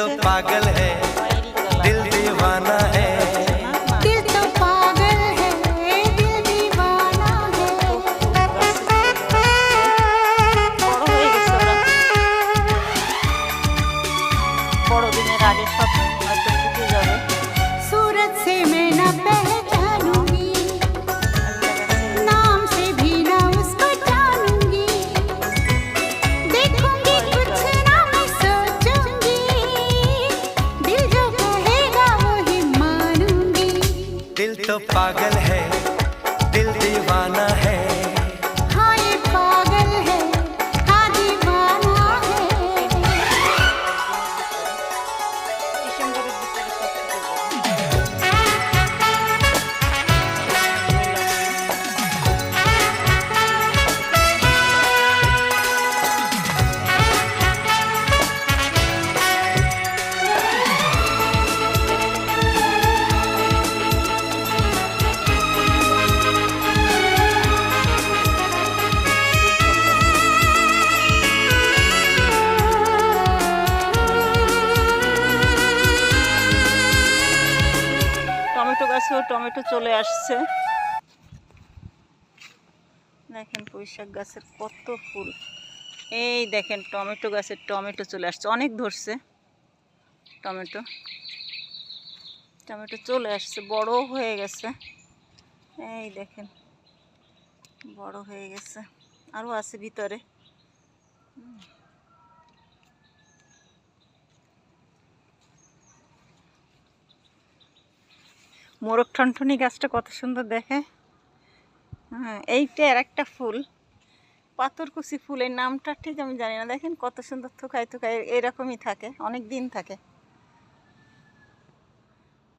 तो पागल है दिल दीवाना है। तो सूरत से मैं न पहले तो पागल है। টমেটো গাছেও টমেটো চলে আসছে। দেখেন পুঁইশাক গাছের কত ফুল। এই দেখেন টমেটো গাছের টমেটো চলে আসছে। অনেক ধরছে টমেটো। টমেটো চলে আসছে বড় হয়ে গেছে। এই দেখেন, বড় হয়ে গেছে। আরও আছে ভিতরে। মোরগ ঠনঠনি গাছটা কত সুন্দর দেখে। হ্যাঁ এইটা আর একটা ফুল। পাথরকুচি ফুলের নামটা ঠিক আমি জানি না। দেখেন কত সুন্দর থোকায় থোকায় এরকমই থাকে, অনেক দিন থাকে।